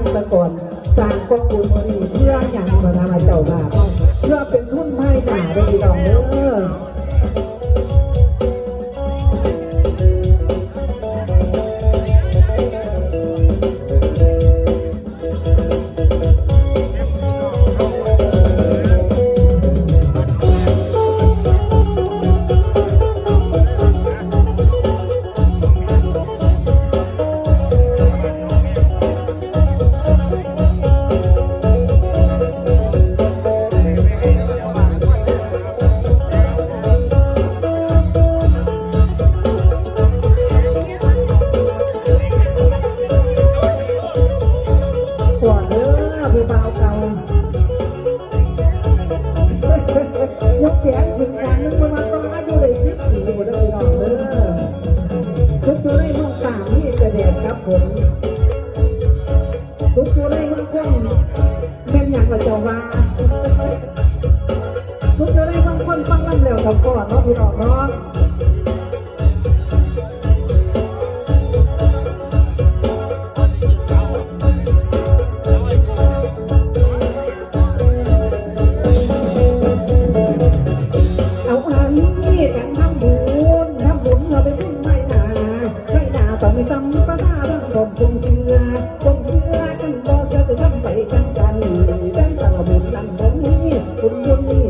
งตะก่อนสร้างกองบุนเพื่ออย่างมาทำเจ้าบ้าเพื่อเป็นทุนไม้หนาได้ดีดอกเด้อาวเก่ายกแขนถึงการนึกว่าต้องอายุได้สิบปีหมดเด้อพี่น้องเด้อสุดอยู่ในห้องตามีกระเด็ดครับผมสุดอยู่ในห้องครื่องเป็นอย่างละเจ้าวาสุดอยู่ในห้องคนฟังลำแล้วกับก่อนเนาะพี่น้องเนาะ นาต้องมีสัมปทาทั้งกลมคงเชื่อคงเชื่อกันบ่เชื่อจะทำไปกันกันกันตลบุญกันบ่มีบุญบุญนี่คื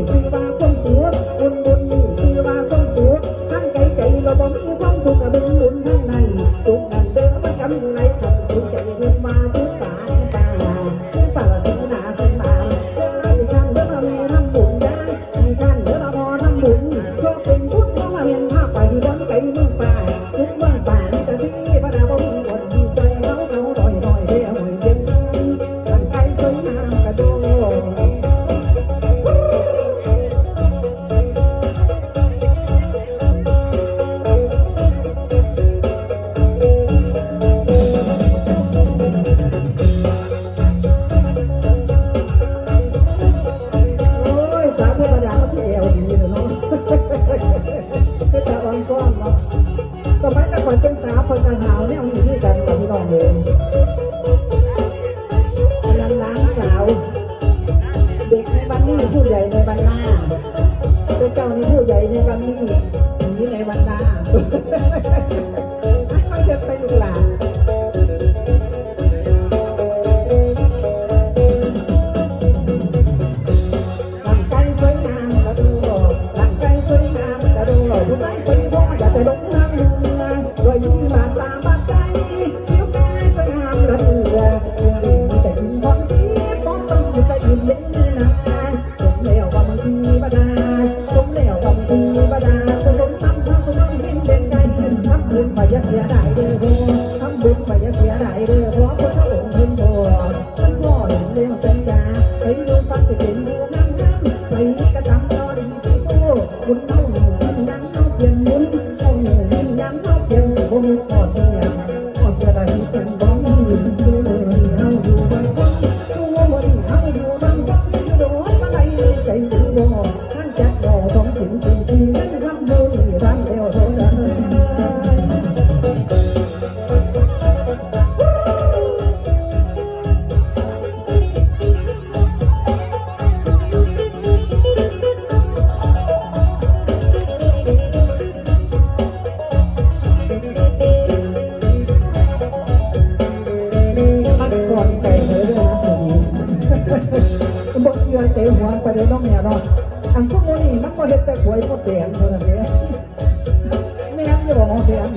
อว่าคน ก็ตะอ้อนซ้อนเนาะสมัยแต่ก่อนเป็นสาวคนจะหาวเนี่ยมีที่กันกับพี่น้องเองกำลังล้างสาว เด็กในบ้านนี้ผู้ใหญ่ในบ้านหน้าเป็นเจ้านี่ผู้ใหญ่ในบ้านนี้หนีในบ้านหน้า ยิ้มเล่นนี่นะสมแล้วว่าบางทีบดาสมแล้วว่าบางทีบดาสมน้ำทำสมน้ำเห็นเด่นใจทำบุญไปอย่าเสียดายเด้อพ่อทำบุญไปอย่าเสียดายเด้อเพราะพระองค์เห็นพ่อท่านพ่อเห็นเรื่องเป็นยาไปดูฟังสิเห็นดูงามงามไปกระทำต่อดีที่โตบุญเท่าหนึ่งยินยันเท่าเพียงบุญเท่าหนึ่งยินยันเท่าเพียงบุญขอดเนี่ยข ใจถึงบ่ท่านจัดดอกสองสิ่งสิ่งที่นั่นทำบุญทำแล้วเท่านั้น นี้บอกเอหัวไปเดี๋ยวน้องเนี่ยเนาะอันพวกนี้มันก็เห็ดแต่หวยก็แดงเท่านั้นเองไม่งจะบอกมองเตียง